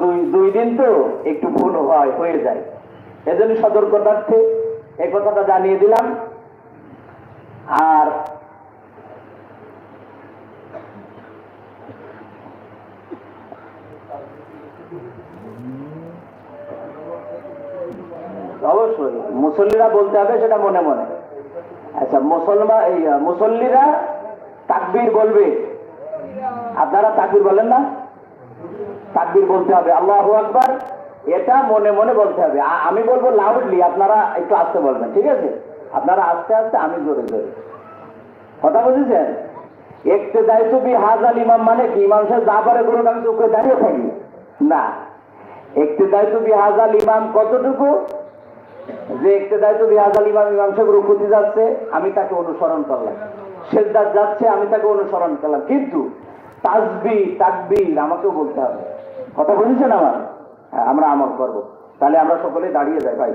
দুই দুই দিন তো একটু ভুল হয়, হয়ে যায়। এজন্য সতর্কতার্থে এই কথাটা জানিয়ে দিলাম। আর অবশ্যই, মুসল্লিরা বলতে হবে সেটা মনে মনে। আচ্ছা মুসলমান মুসল্লিরা তাকবির বলবে। আপনারা তাকবির বলেন না? তাকবীর বলতে হবে, আল্লাহ আকবার। এটা মনে মনে বলতে হবে। আমি বলব লাউডলি আপনারা একটু আস্তে বলবেন, ঠিক আছে? আপনারা আস্তে আস্তে, আমি জোরে জোরে। কথা বুঝেছেন? একটু দায়িত্ব বি হাজাল ইমাম মানে কি? ইমাম সাহেব যা পারে করুন আমি চোখে দাঁড়িয়ে থাকি। না। একটু দায়িত্ব বি হাজাল ইমাম কতটুকু? যে একটু দায়িত্ব বি হাজাল ইমাম ইমাম সাহেব রুকুতি যাচ্ছে আমি তাকে অনুসরণ করলাম। সেজদার যাচ্ছে, আমি তাকে অনুসরণ করলাম। কিন্তু তাজবি তাকবির, আমাকেও বলতে হবে। কথা বলেছেন আমার? হ্যাঁ আমরা আমল করব। তাহলে আমরা সকলে দাঁড়িয়ে যাই, ভাই।